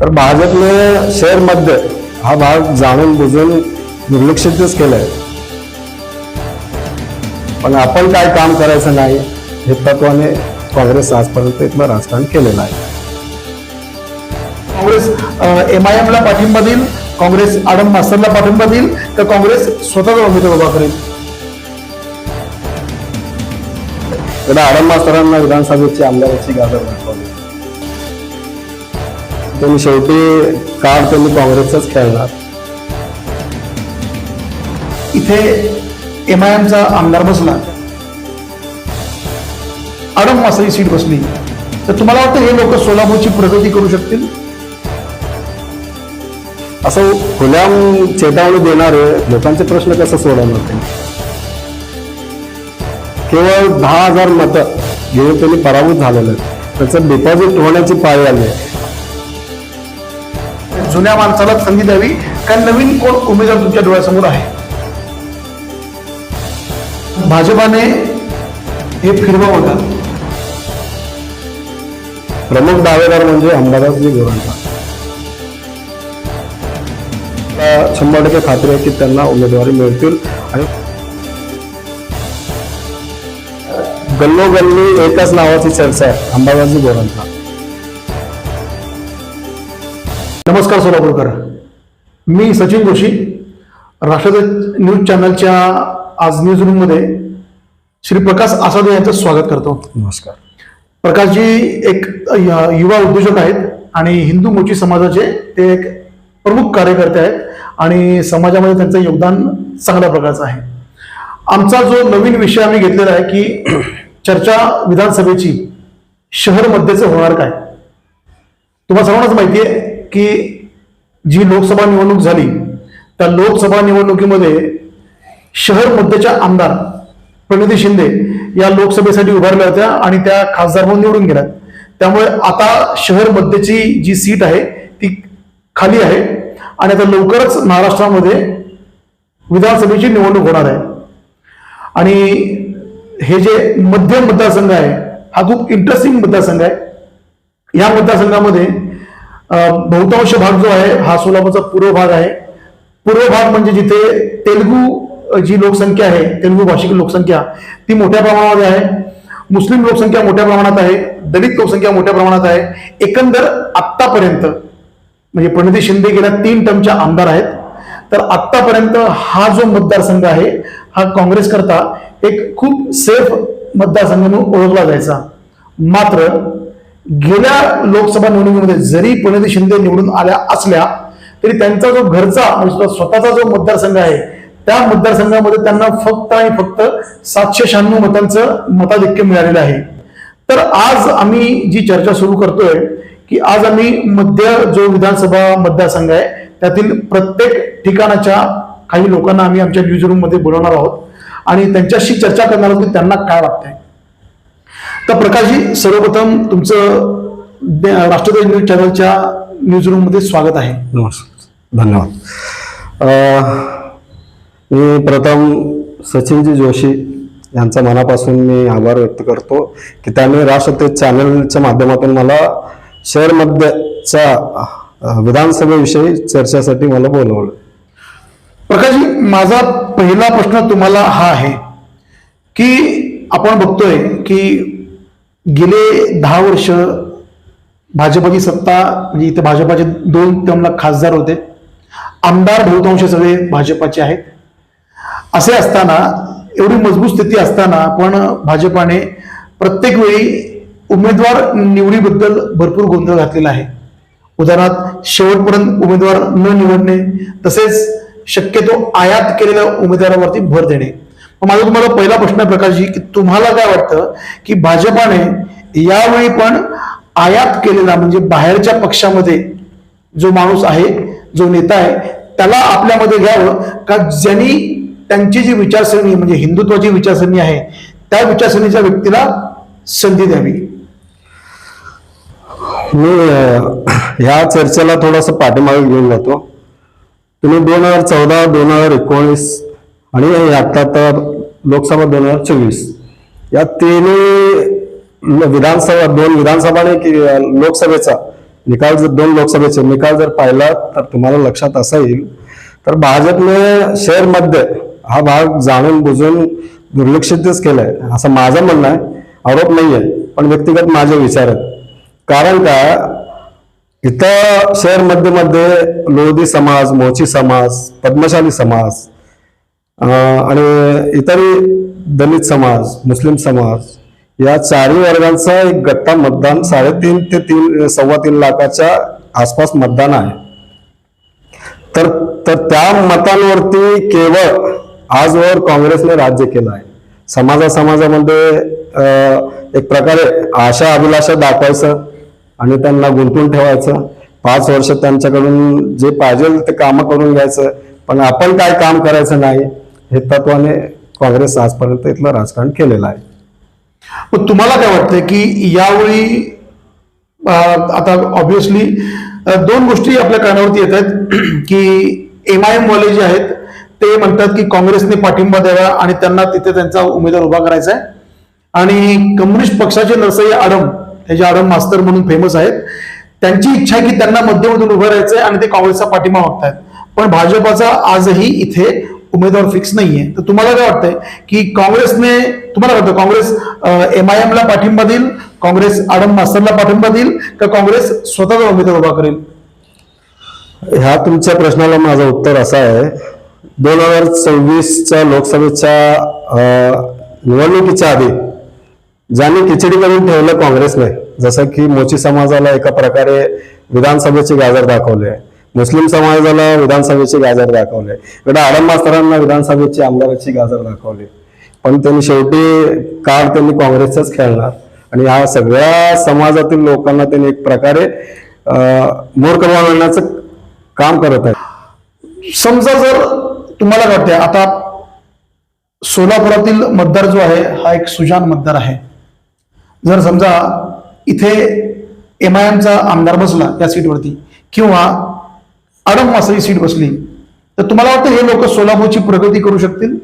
तर भाजपने शहरमध्ये हा भाग जाणून बुजून दुर्लक्षितच केलाय. पण आपण काय काम करायचं नाही हे तत्वाने काँग्रेस आजपर्यंत इथलं राजकारण केलेलं आहे काँग्रेस एम आय एमला पाठिंबा देईल काँग्रेस आडम मास्तरला पाठिंबा देईल तर काँग्रेस स्वतःचा उमेदवार उभा करेल. आडम मास्तरांना विधानसभेची आमदाराची गाजर दाखवली त्यांनी शेवटी कार्ड त्यांनी काँग्रेसच खेळणार. इथे एम आय एमचा आमदार बसला. आडम मास्तरी सीट बसली. तर तुम्हाला वाटतं हे लोक सोलापूरची प्रगती करू शकतील? असं खुल्याम चेतावणी देणारे लोकांचे प्रश्न कसं सोडवणार ते? केवळ दहा हजार मतं घेऊन त्यांनी पराभूत झालेले. त्याचं डिपॉझिट होण्याची पाळी आली जुन्या माणसाला संधी द्यावी कारण नवीन कोण उमेदवार तुमच्या डोळ्यासमोर आहे? भाजपाने हे फिरवा होता प्रमुख दावेदार म्हणजे अंबादासजी गोरांचा. शंभर टक्के खात्री आहे की त्यांना उमेदवारी मिळतील. आणि गल्लोगल्ली एकाच नावाची चर्चा आहे अंबादासजी गोरांचा. नमस्कार सोलापूरकर मी सचिन जोशी राष्ट्रद न्यूज चॅनलच्या आज न्यूज रूममध्ये श्री प्रकाश आसादे यांचं स्वागत करतो. नमस्कार. प्रकाशजी एक युवा उद्योजक आहेत आणि हिंदू मोची समाजाचे ते एक प्रमुख कार्यकर्ते आहेत आणि समाजामध्ये त्यांचं योगदान चांगल्या प्रकारचं आहे. आमचा जो नवीन विषय आम्ही घेतलेला आहे की चर्चा विधानसभेची शहर मध्येचं होणार काय? तुम्हाला सर्वांनाच माहिती आहे की जी लोकसभा निवडणूक झाली त्या लोकसभा निवडणुकीमध्ये शहर मध्यच्या आमदार प्रणिती शिंदे या लोकसभेसाठी उभारल्या होत्या आणि त्या खासदार म्हणून निवडून गेल्या. त्यामुळे आता शहर मध्यची जी सीट आहे ती खाली आहे आणि आता लवकरच महाराष्ट्रामध्ये विधानसभेची निवडणूक होणार आहे. आणि हे जे मध्य मतदारसंघ आहे हा खूप इंटरेस्टिंग मतदारसंघ आहे. या मतदारसंघामध्ये बहुतांश भाग जो आहे हा सोलापूरचा पूर्व भाग आहे. पूर्व भाग म्हणजे जिथे तेलुगू जी लोकसंख्या आहे तेलुगू भाषिक लोकसंख्या ती मोठ्या प्रमाणामध्ये आहे. मुस्लिम लोकसंख्या मोठ्या प्रमाणात आहे दलित लोकसंख्या मोठ्या प्रमाणात आहे. एकंदर आत्तापर्यंत म्हणजे प्रणिती शिंदे गेल्या तीन टर्मच्या आमदार आहेत. तर आत्तापर्यंत हा जो मतदारसंघ आहे हा काँग्रेस करता एक खूप सेफ मतदारसंघ म्हणून ओळखला जायचा. मात्र गेल्या लोकसभा निवडणुकीमध्ये जरी प्रणिती शिंदे निवडून आल्या असल्या तरी त्यांचा जो घरचा म्हणजे स्वतःचा जो मतदारसंघ आहे त्या मतदारसंघामध्ये त्यांना फक्त आणि फक्त सातशे शहाण्णव मतांचं मताधिक्य मिळालेलं आहे. तर आज आम्ही जी चर्चा सुरू करतोय की आज आम्ही मध्य जो विधानसभा मतदारसंघ आहे त्यातील प्रत्येक ठिकाणाच्या काही लोकांना आम्ही आमच्या न्यूज रूममध्ये बोलवणार आहोत. आणि त्यांच्याशी चर्चा करणार आहोत की त्यांना काय वाटतंय. तर प्रकाशजी सर्वप्रथम तुमचं राष्ट्रपती न्यूज चॅनलच्या न्यूज रूममध्ये स्वागत आहे. नमस्कार. धन्यवाद. मी प्रथम सचिनजी जोशी यांचा मनापासून मी आभार व्यक्त करतो की त्यांनी राष्ट्रते चॅनलच्या माध्यमातून मला शहरमध्येच्या विधानसभेविषयी चर्चेसाठी मला बोलवलं. प्रकाशजी माझा पहिला प्रश्न तुम्हाला हा आहे की आपण बघतोय की गेले दहा वर्ष भाजपची सत्ता म्हणजे इथे भाजपाचे दोन त्यांना खासदार होते. आमदार बहुतांश सगळे भाजपाचे आहेत. असे असताना एवढी मजबूत स्थिती असताना पण भाजपाने प्रत्येक वेळी उमेदवार निवडीबद्दल भरपूर गोंधळ घातलेला आहे. उदाहरणार्थ शेवटपर्यंत उमेदवार न निवडणे तसेच शक्यतो आयात केलेल्या उमेदवारावरती भर देणे. माझा तुम्हाला पहिला प्रश्न आहे प्रकाशजी की तुम्हाला काय वाटतं की भाजपाने यावेळी पण आयात केलेला म्हणजे बाहेरच्या पक्षामध्ये जो माणूस आहे जो नेता आहे त्याला आपल्यामध्ये घ्यावं का ज्यांनी त्यांची जी विचारसरणी म्हणजे हिंदुत्वाची विचारसरणी आहे त्या विचारसरणीच्या व्यक्तीला संधी द्यावी? मी ह्या चर्चेला थोडासा पाठीमागे घेऊन जातो. तुम्ही दोन हजार चौदा दोन हजार एकोणीस आणि आता तर लोकसभा दोन हजार चोवीस. या तिन्ही विधानसभा दोन विधानसभा आणि लोकसभेचा निकाल जर दोन लोकसभेचे निकाल जर पाहिला तर तुम्हाला लक्षात असेल येईल. तर भाजपने शहरमध्ये हा भाग जाणून बुजून दुर्लक्षितच केलाय असं माझं म्हणणं आहे. आरोप आहे पण व्यक्तिगत माझे विचार आहेत. कारण का? इथं शहरमध्ये मध्ये लोधी समाज मोची समाज पद्मशाली समाज आणि इतरही दलित समाज मुस्लिम समाज या चारही वर्गांचा एक गट्टा मतदान साडेतीन ते तीन सव्वा तीन लाखाच्या आसपास मतदान आहे. तर तर त्या मतांवरती केवळ आजवर काँग्रेसने राज्य केलं आहे. समाजा समाजामध्ये एक प्रकारे आशा अभिलाषा दाखवायचं आणि त्यांना गुंतून ठेवायचं. पाच वर्ष त्यांच्याकडून जे पाहिजे ते कामं करून घ्यायचं. पण आपण काय काम करायचं नाही. हे तत्वाने काँग्रेस आजपर्यंत इथलं राजकारण केलेलं आहे. मग तुम्हाला काय वाटतं की यावेळी आता ऑब्विसली दोन गोष्टी आपल्या कानावरती येत आहेत की एम आय एम वाले जे आहेत ते म्हणतात की काँग्रेसने पाठिंबा द्यावा आणि त्यांना तिथे त्यांचा उमेदवार उभा करायचा आहे. आणि कम्युनिस्ट पक्षाचे नरसई आडम हे जे आडम मास्तर म्हणून फेमस आहेत त्यांची इच्छा आहे की त्यांना मध्यमधून उभं राहायचंय आणि ते काँग्रेसचा पाठिंबा मागतायत. पण भाजपाचा आजही इथे उमेदवार फिक्स नाहीये. तर तुम्हाला काय वाटतंय की काँग्रेसने तुम्हाला वाटतं काँग्रेस एम आय एमला पाठिंबा देईल? काँग्रेस आडम मास्तरला पाठिंबा देईल? का काँग्रेस स्वतःचा उमेदवार उभा करेल? ह्या तुमच्या प्रश्नाला माझं उत्तर असं आहे. दोन हजार सव्वीसच्या लोकसभेच्या निवडणुकीच्या आधी ज्यांनी खिचडी करून ठेवलं काँग्रेसने जसं की मोची समाजाला एका प्रकारे विधानसभेची गाजर दाखवली आहे. मुस्लिम समाजाला विधानसभेचे गाजर दाखवले. इकडे आडंबास्तरांना विधानसभेची आमदाराची गाजर दाखवली. पण त्यांनी शेवटी काळ त्यांनी काँग्रेसचाच खेळणार. आणि ह्या सगळ्या समाजातील लोकांना त्यांनी एक प्रकारे मोर मिळण्याचं काम करत आहे समजा जर तुम्हाला वाटते आता सोलापुरातील मतदार जो आहे हा एक सुजान मतदार आहे. जर समजा इथे एम आय एमचा आमदार बसला त्या सीटवरती किंवा आडम मासळी सीट बसली. तर तुम्हाला वाटतं हे लोक सोलापूरची प्रगती करू शकतील?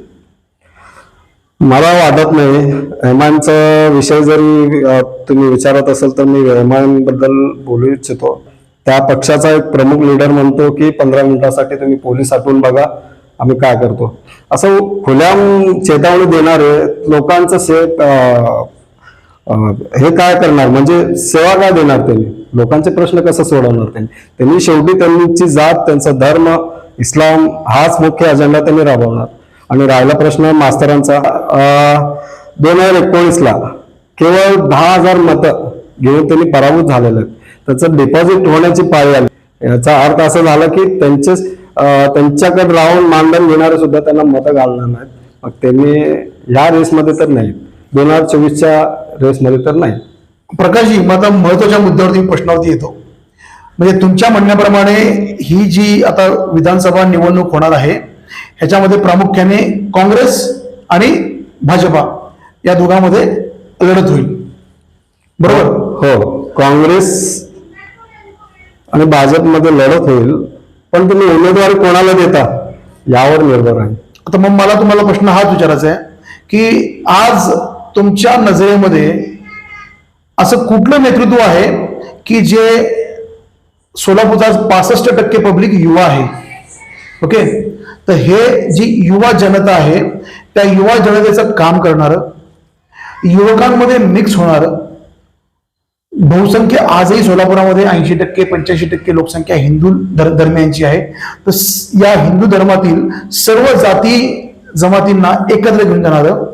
मला वाटत नाही. हेमानचा विषय जरी तुम्ही विचारत असाल तर मी हेमानबद्दल बोलू इच्छितो. त्या पक्षाचा एक प्रमुख लीडर म्हणतो की पंधरा मिनिटासाठी तुम्ही पोलीस आठवून बघा आम्ही काय करतो. असं खुल्याम चेतावणी देणारे लोकांचं से हे काय करणार? म्हणजे सेवा काय देणार त्यांनी? लोकांचे प्रश्न कसं सोडवणार त्यांनी? त्यांनी शेवटी त्यांची जात त्यांचा धर्म इस्लाम हाच मुख्य अजेंडा त्यांनी राबवणार. आणि राहिला प्रश्न मास्तरांचा दोन हजार एकोणीसला केवळ दहा हजार मतं घेऊन त्यांनी पराभूत झालेले त्याचं डिपॉझिट होण्याची पाळी आली. याचा अर्थ असा झाला की त्यांचे त्यांच्याकडे राहून मानधन घेणारे सुद्धा त्यांना मतं घालणार नाहीत. मग त्यांनी ह्या रेसमध्ये तर नाही दोन हजार चोवीसच्या रेसमध्ये तर नाही प्रकाशजी मग आता महत्त्वाच्या मुद्द्यावरती प्रश्नावरती येतो. म्हणजे तुमच्या म्हणण्याप्रमाणे ही जी आता विधानसभा निवडणूक होणार आहे ह्याच्यामध्ये प्रामुख्याने काँग्रेस आणि भाजपा या दोघांमध्ये लढत होईल. बरोबर? हो. काँग्रेस आणि भाजपमध्ये लढत होईल पण तुम्ही उमेदवारी कोणाला देता यावर निर्भर आहे. आता मग मला तुम्हाला प्रश्न हाच विचारायचा आहे की आज तुमच्या नजरेमध्ये असं कुठलं नेतृत्व आहे की जे सोलापूरचा पासष्ट टक्के पब्लिक युवा आहे? ओके? तर हे जी युवा जनता आहे त्या युवा जनतेचं काम करणारं युवकांमध्ये मिक्स होणारं बहुसंख्य आजही सोलापुरामध्ये ऐंशी टक्के पंच्याऐंशी टक्के लोकसंख्या हिंदू धर दरम्यानची आहे. तर या हिंदू धर्मातील सर्व जाती जमातींना एकत्र घेऊन जाणारं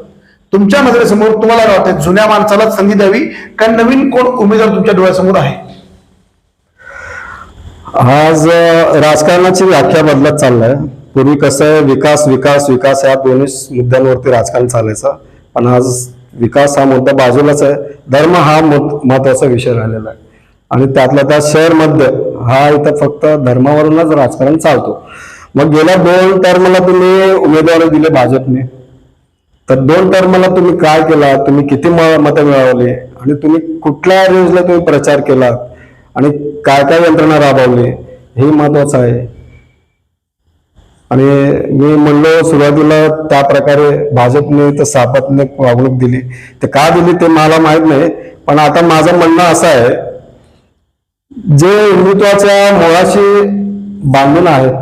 तुमच्या नजरेसमोर तुम्हाला काय वाटतं जुन्या माणसाला संधी द्यावी का नवीन कोण उमेदवार तुमच्या डोळ्यासमोर आहे? आज राजकारणाची व्याख्या बदलत चाललंय. पूर्वी कसं आहे विकास विकास विकास या दोन्ही मुद्द्यांवरती राजकारण चालायचं. पण आज विकास हा मुद्दा बाजूलाच आहे. धर्म हा महत्त्वाचा विषय राहिलेला आहे. आणि त्यातल्या त्या शहरमध्ये हा इथं फक्त धर्मावरूनच राजकारण चालतो. मग गेल्या दोन टर्मला तुम्ही उमेदवारी दिले भाजपने. तर दोन टर्मला तुम्ही काय केला तुम्ही किती म- मतं मिळवली? आणि तुम्ही कुठल्या रेंजला तुम्ही प्रचार केला आणि काय काय यंत्रणा राबवली? हे महत्वाचं आहे. आणि मी म्हणलो सुरुवातीला त्या प्रकारे भाजपने तर सापत्ने वागणूक दिली. ते का दिली ते मला माहीत नाही. पण आता माझं म्हणणं असं आहे जे हिंदुत्वाच्या मुळाशी बांधून आहेत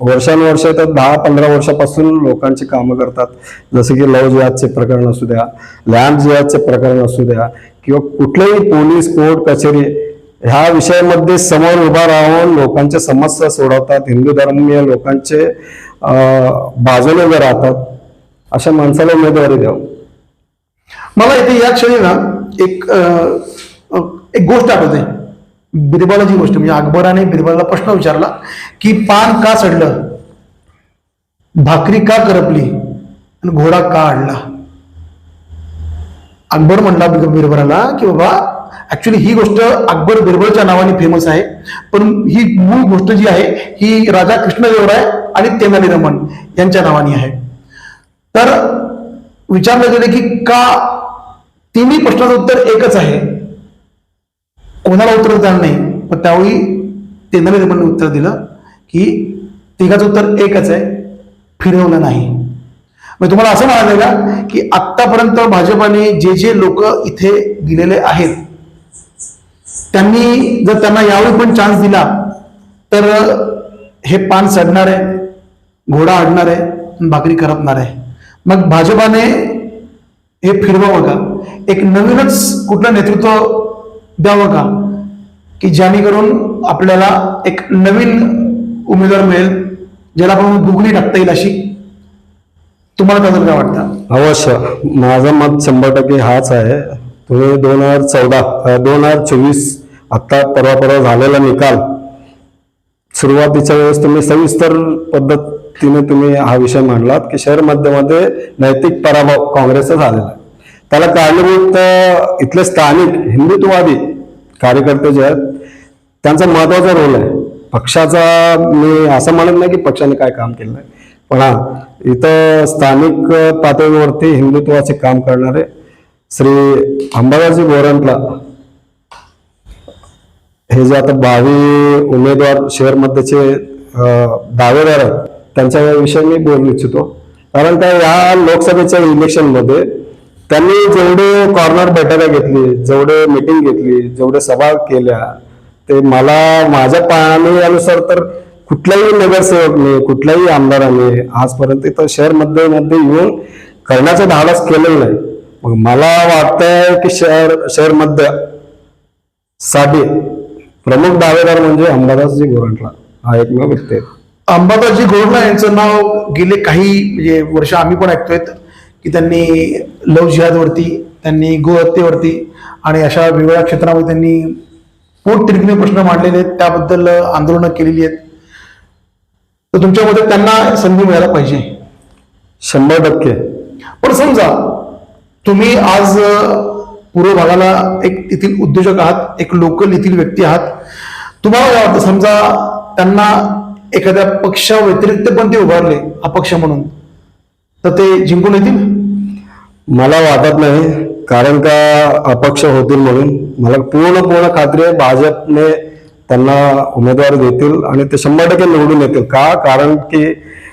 वर्षानुवर्ष तर दहा पंधरा वर्षापासून लोकांची कामं करतात. जसं की लव जिहादचे प्रकरण असू द्या लँड जिहादचे प्रकरण असू द्या किंवा कुठलेही पोलीस कोर्ट कचेरी ह्या विषयामध्ये समोर उभा राहून लोकांच्या समस्या सोडवतात. हिंदू धर्मीय लोकांचे बाजूने उभे राहतात. अशा माणसाला उमेदवारी द्यावं. मला इथे या क्षणी ना एक एक गोष्ट आठवते. बिरबलाची गोष्ट. म्हणजे अकबराने बिरबलला प्रश्न विचारला की पान का चढलं भाकरी का करपली? आणि घोडा का आणला? अकबर म्हणला बिर- बिरबलाला की बाबा ऍक्च्युली ही गोष्ट अकबर बिरबलच्या नावाने फेमस आहे. पण ही मूळ गोष्ट जी आहे ही राजा कृष्णदेवराय आणि तेनालीरामन यांच्या नावाने आहे. तर विचारलं गेलं की का? तिन्ही प्रश्नाचं उत्तर एकच आहे. कोणाला उत्तर देणार नाही? पण त्यावेळी तेनालीरामनने उत्तर दिलं की तिघाचं उत्तर एकच आहे फिरवलं नाही. मग तुम्हाला असं म्हणाले का की आत्तापर्यंत भाजपाने जे जे लोक इथे दिलेले आहेत त्यांनी जर त्यांना यावेळी पण चान्स दिला तर हे पान सडणार आहे घोडा अडणार आहे भाकरी करपणार आहे. मग भाजपाने हे फिरवावं का एक नवीनच कुठलं नेतृत्व द्यावं का? की जेणेकरून आपल्याला एक नवीन उमेदवार मिळेल ज्याला आपण दुगणी टाकता येईल अशी? तुम्हाला त्याचं काय वाटतं? अवश्य. माझं मत शंभर टक्के हाच आहे. तुम्ही दोन हजार चौदा दोन हजार चोवीस आत्ता परवा परवा झालेला निकाल सुरुवातीच्या वेळेस तुम्ही सविस्तर पद्धतीने तुम्ही हा विषय मांडलात की शहर मध्यमध्ये नैतिक पराभव काँग्रेसचा झालेला आहे. त्याला कारणीभूत इथले स्थानिक हिंदुत्ववादी कार्यकर्ते जे आहेत. त्यांचा महत्त्वाचा रोल आहे. पक्षाचा मी असं म्हणत नाही की पक्षाने काय काम केलं आहे पण हा इथं स्थानिक पातळीवरती हिंदुत्वाचे काम करणारे श्री अंबादासजी गोरंटला हे जे आता बावी उमेदवार शहरमध्येचे दावेदार आहेत त्यांच्याविषयी मी बोलू इच्छितो. कारण का या लोकसभेच्या इलेक्शनमध्ये त्यांनी जेवढे कॉर्नर बैठका घेतली जेवढे मीटिंग घेतली जेवढे सभा केल्या ते मला माझ्या पाहणीनुसार तर कुठल्याही नगरसेवकने कुठल्याही आमदाराने आजपर्यंत इथं शहरमध्ये मध्ये येऊन करण्याचं धाडस केलेलं नाही. मग मला वाटतंय की शहर शहर मध्यसाठी प्रमुख दावेदार म्हणजे अंबादासजी गोरंटला. हा एकमेव व्यक्ती आहे. अंबादासजी गोरला यांचं नाव गेले काही म्हणजे वर्ष आम्ही पण ऐकतोय. की त्यांनी लव जिहादवरती त्यांनी गोहत्येवरती आणि अशा वेगवेगळ्या क्षेत्रामध्ये त्यांनी पोट तिरकणे प्रश्न मांडलेले आहेत. त्याबद्दल आंदोलनं केलेली आहेत. तर तुमच्या मते त्यांना संधी मिळायला पाहिजे. शंभर टक्के. पण समजा तुम्ही आज पूर्व भागाला एक येथील उद्योजक आहात एक लोकल येथील व्यक्ती आहात. तुम्हाला काय वाटतं? समजा त्यांना एखाद्या पक्षा व्यतिरिक्त पण ते उभारले अपक्ष म्हणून. तर ते जिंकून येतील? मला वाटत नाही कारण का अपक्ष होतील म्हणून. मला पूर्ण पूर्ण खात्री आहे भाजपने त्यांना उमेदवारी देतील आणि ते शंभर टक्के निवडून येतील. का? कारण की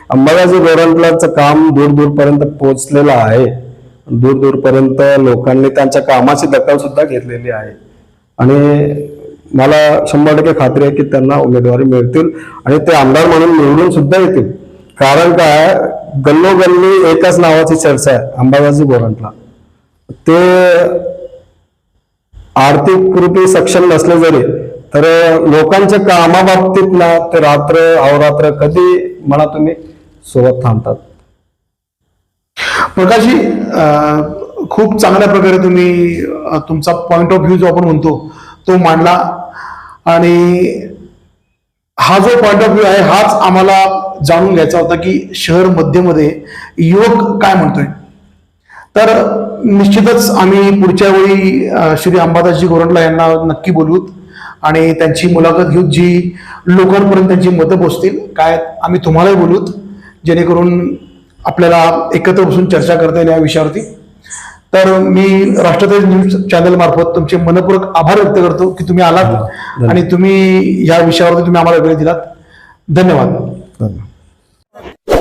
अंबादाजी गोरंटलाचं काम दूर दूरपर्यंत पोहोचलेलं आहे. दूर दूरपर्यंत लोकांनी त्यांच्या कामाची दखल सुद्धा घेतलेली आहे. आणि मला शंभर टक्के खात्री आहे की त्यांना उमेदवारी मिळतील आणि ते आमदार म्हणून निवडून सुद्धा येतील. कारण काय गल्लोगल्ली एकाच नावाची चर्चा आहे. अंबादाजी गोरंटला ते आर्थिक रूपी सक्षम नसले जरी तर लोकांच्या कामाबाबतीत ना ते रात्र अवरात्र कधी म्हणा तुम्ही सोबत थांबतात. प्रकाशजी खूप चांगल्या प्रकारे तुम्ही तुमचा पॉइंट ऑफ व्ह्यू जो आपण म्हणतो तो मांडला. आणि हा जो पॉइंट ऑफ व्ह्यू आहे हाच आम्हाला जाणून घ्यायचा होता की शहर मध्यमध्ये युवक काय म्हणतोय? तर निश्चितच आम्ही पुढच्या वेळी श्री अंबादासजी गोरंटला यांना नक्की बोलवूत आणि त्यांची मुलाखत घेऊत जी लोकांपर्यंत त्यांची मतं पोचतील काय आम्ही तुम्हालाही बोलवूत जेणेकरून आपल्याला एकत्र बसून चर्चा करता येईल या विषयावरती. तर मी राष्ट्रतेज न्यूज चॅनल मार्फत तुमचे मनपूर्वक आभार व्यक्त करतो की तुम्ही आलात आणि तुम्ही या विषयावरती तुम्ही आम्हाला वेळ दिलात. धन्यवाद. धन्यवाद